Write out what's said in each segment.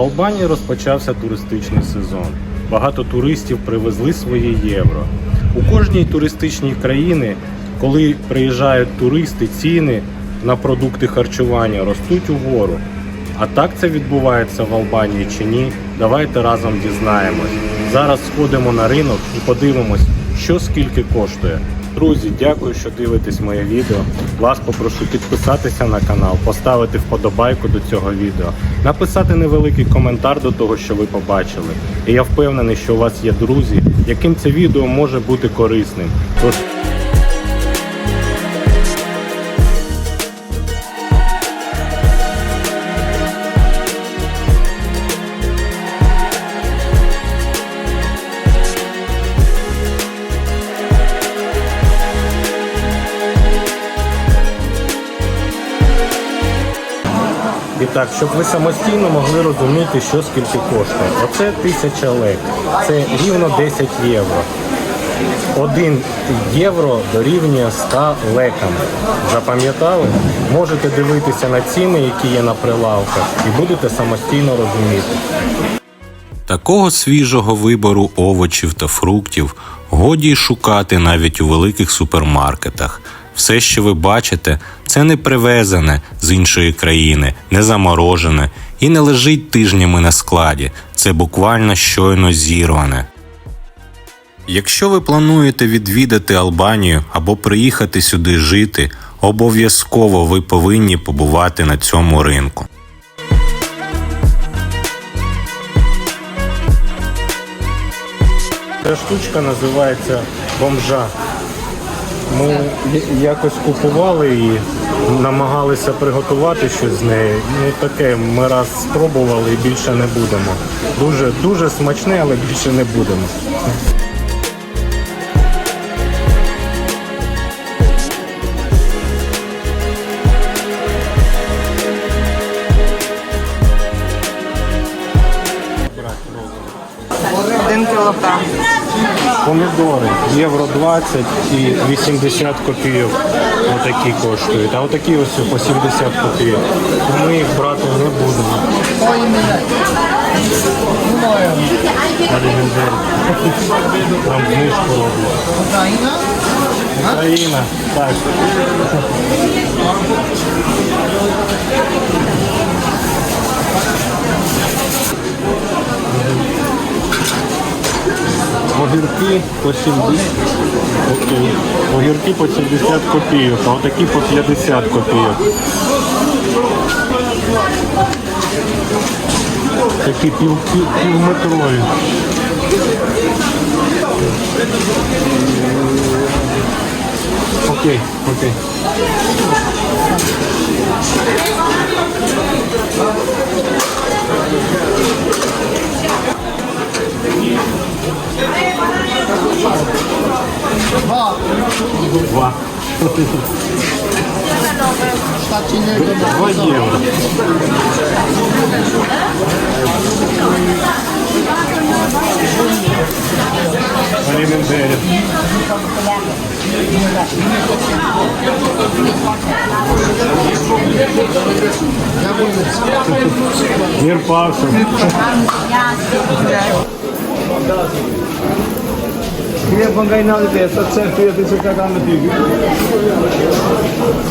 В Албанії розпочався туристичний сезон. Багато туристів привезли свої євро. У кожній туристичній країні, коли приїжджають туристи, ціни на продукти харчування ростуть угору. А так це відбувається в Албанії чи ні? Давайте разом дізнаємось. Зараз сходимо на ринок і подивимось, що скільки коштує. Друзі, дякую, що дивитесь моє відео. Вас попрошу підписатися на канал, поставити вподобайку до цього відео, написати невеликий коментар до того, що ви побачили. І я впевнений, що у вас є друзі, яким це відео може бути корисним. Тож так, щоб ви самостійно могли розуміти, що скільки коштує. Оце тисяча лек, це рівно 10 євро. Один євро дорівнює 100 лекам. Запам'ятали? Можете дивитися на ціни, які є на прилавках, і будете самостійно розуміти. Такого свіжого вибору овочів та фруктів годі шукати навіть у великих супермаркетах. Все, що ви бачите, це не привезене з іншої країни, не заморожене і не лежить тижнями на складі. Це буквально щойно зірване. Якщо ви плануєте відвідати Албанію або приїхати сюди жити, обов'язково ви повинні побувати на цьому ринку. Ця штучка називається бомжа. Ми якось купували її, намагалися приготувати щось з неї. Ну таке, ми раз спробували і більше не будемо. Дуже, дуже смачне, але більше не будемо. Один кілограм. Помідори євро 20 і 80 копійок. Отакі коштують. А отакі ось по 70 копійок. Ми їх брати не будемо. Там знижку роблять. Україна. Так. Огірки по 70. Окей. Огірки по 70 копійок, а отакі по 50 копійок. Такі пів, пів, півметрові. Окей, окей. Два. Євро. Аліментарі. Мір павшим.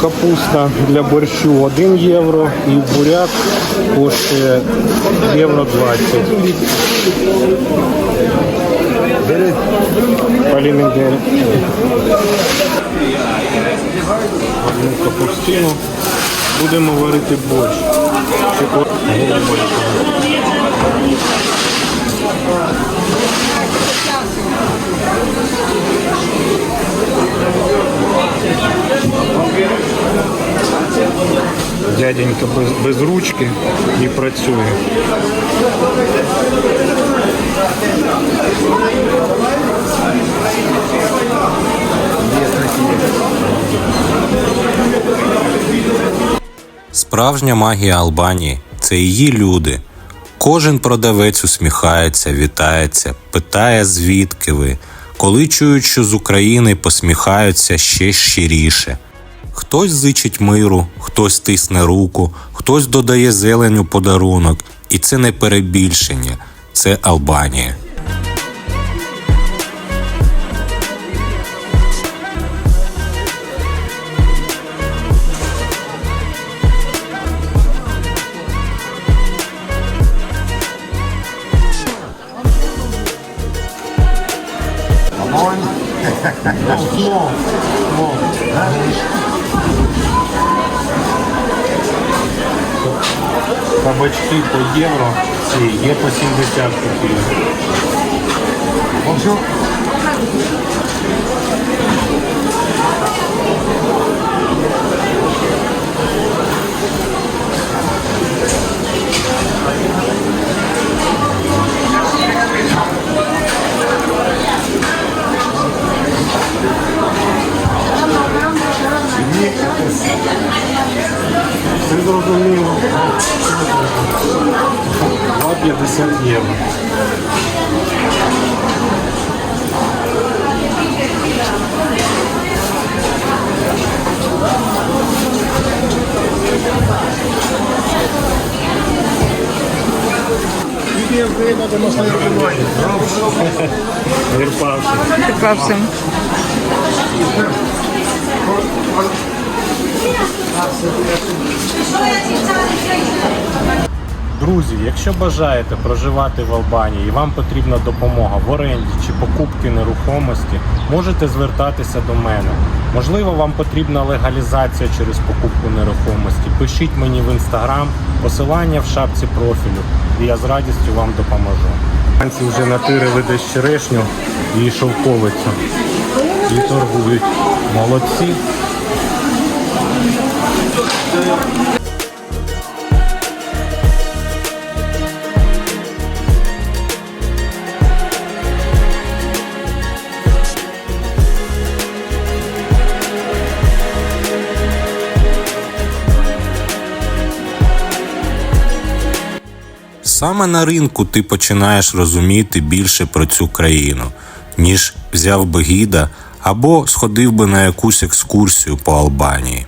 Капуста для борщу 1 євро і буряк коштує євро 20. Полімендер. Одну капустину. Будемо варити борщ. Чи Дяденька без, без ручки і працює. Справжня магія Албанії це її люди. Кожен продавець усміхається, вітається, питає, звідки ви. Коли чують, що з України посміхаються ще щиріше. Хтось зичить миру, хтось тисне руку, хтось додає зеленю подарунок, і це не перебільшення, це Албанія. Все зрозуміло. 2,50 євро. Вірпавши. Правцем. Друзі, якщо бажаєте проживати в Албанії і вам потрібна допомога в оренді чи покупки нерухомості, можете звертатися до мене. Можливо, вам потрібна легалізація через покупку нерухомості. Пишіть мені в інстаграм, посилання в шапці профілю, і я з радістю вам допоможу. Панці вже натирили десь черешню і шовковицю. І торгують. Молодці. Саме на ринку ти починаєш розуміти більше про цю країну, ніж взяв би гіда або сходив би на якусь екскурсію по Албанії.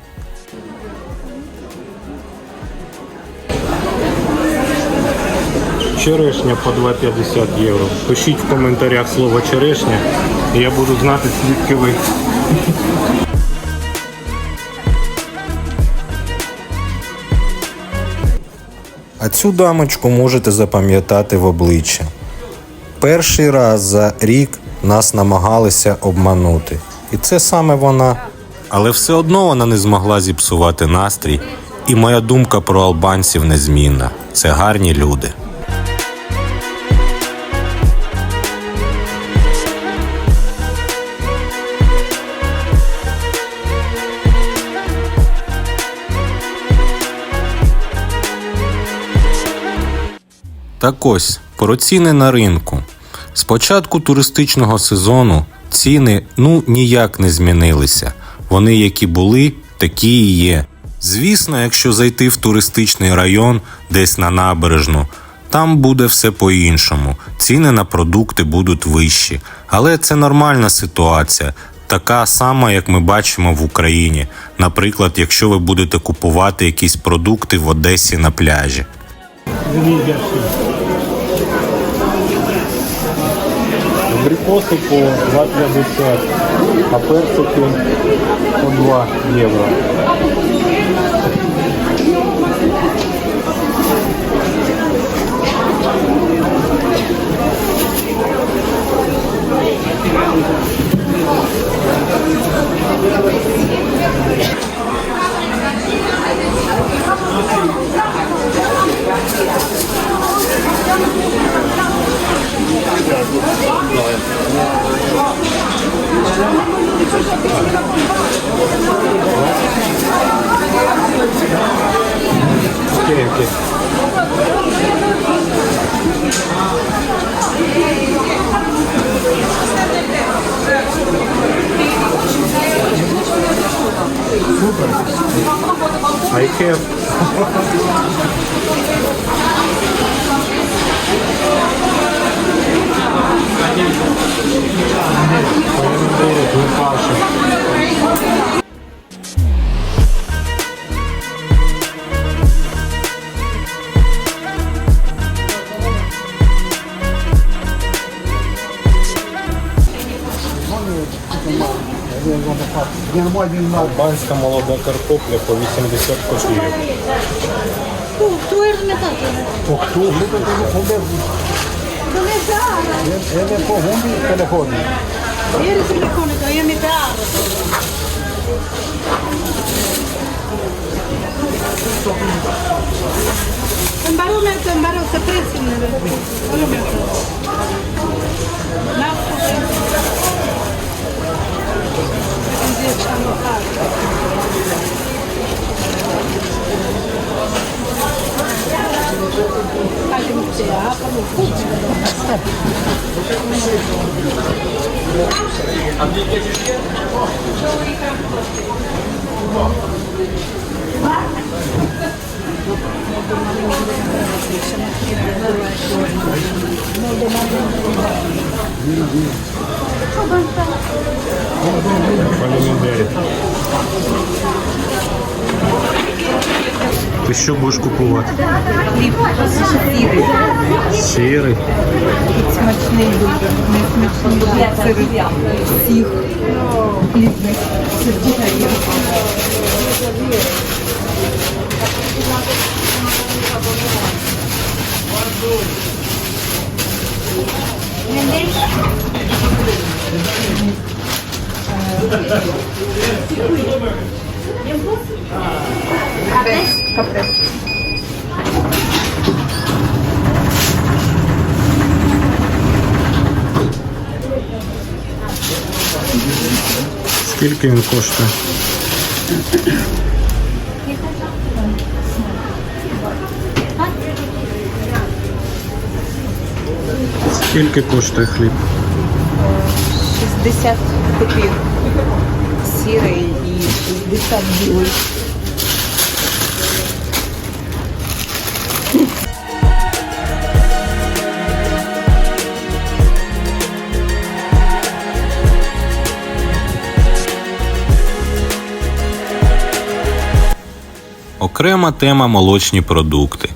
Черешня по 2,50 євро. Пишіть в коментарях слово черешня, і я буду знати, звідки ви. Цю дамочку можете запам'ятати в обличчя. Перший раз за рік нас намагалися обманути. І це саме вона. Але все одно вона не змогла зіпсувати настрій, і моя думка про албанців незмінна. Це гарні люди. Так ось про ціни на ринку. З початку туристичного сезону ціни ну ніяк не змінилися. Вони які були, такі і є. Звісно, якщо зайти в туристичний район десь на набережну, там буде все по-іншому. Ціни на продукти будуть вищі. Але це нормальна ситуація, така сама, як ми бачимо в Україні. Наприклад, якщо ви будете купувати якісь продукти в Одесі на пляжі. Абрикоси по 2,50, а персики по 2 євро. 오케이 오케이. окей. I have Помидоры, глупаши. Албанська молода картопля по 80 копійок. Tu, tu eri ти ходив, No ne saa. я не по гумбі телефоні. Eri sille konetta, ei ole mitään arvoa. Sen barometri on barossa pressinen. Barometri. Nappu sen. En tiedä, saanko päästä. Hakemuksia ja hakemuksia. Фалімідері. Ти що будеш купувати? Хліб сірий, Сірий. смачний дуже, не смачний серед всіх хлібних сертифікатів. Скільки він коштує? Скільки коштує хліб? 60 копійок сірий і 60 білий. Окрема тема молочні продукти.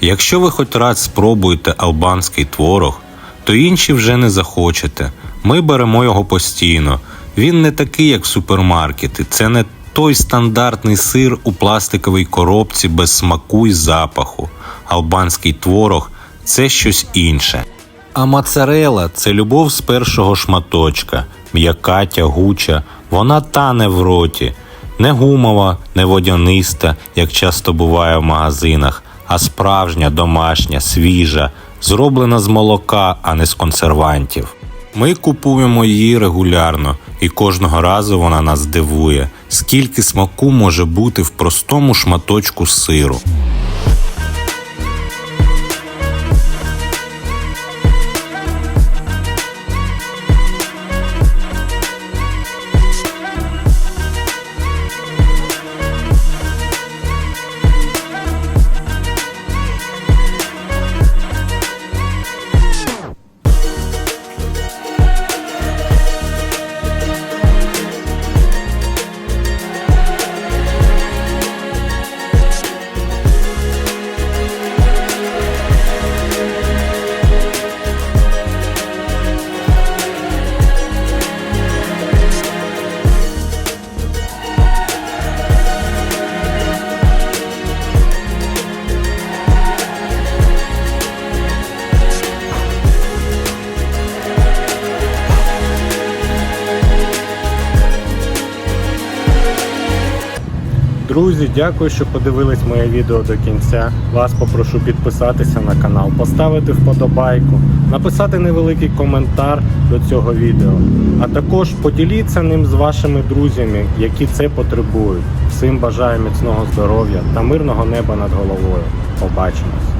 Якщо ви хоч раз спробуєте албанський творог, то інші вже не захочете. Ми беремо його постійно. Він не такий, як в супермаркеті. Це не той стандартний сир у пластиковій коробці без смаку і запаху. Албанський творог це щось інше. А моцарела – це любов з першого шматочка, м'яка, тягуча, вона тане в роті. Не гумова, не водяниста, як часто буває в магазинах, а справжня, домашня, свіжа, зроблена з молока, а не з консервантів. Ми купуємо її регулярно, і кожного разу вона нас дивує, скільки смаку може бути в простому шматочку сиру. Друзі, дякую, що подивились моє відео до кінця. Вас попрошу підписатися на канал, поставити вподобайку, написати невеликий коментар до цього відео. А також поділіться ним з вашими друзями, які це потребують. Всім бажаю міцного здоров'я та мирного неба над головою. Побачимось!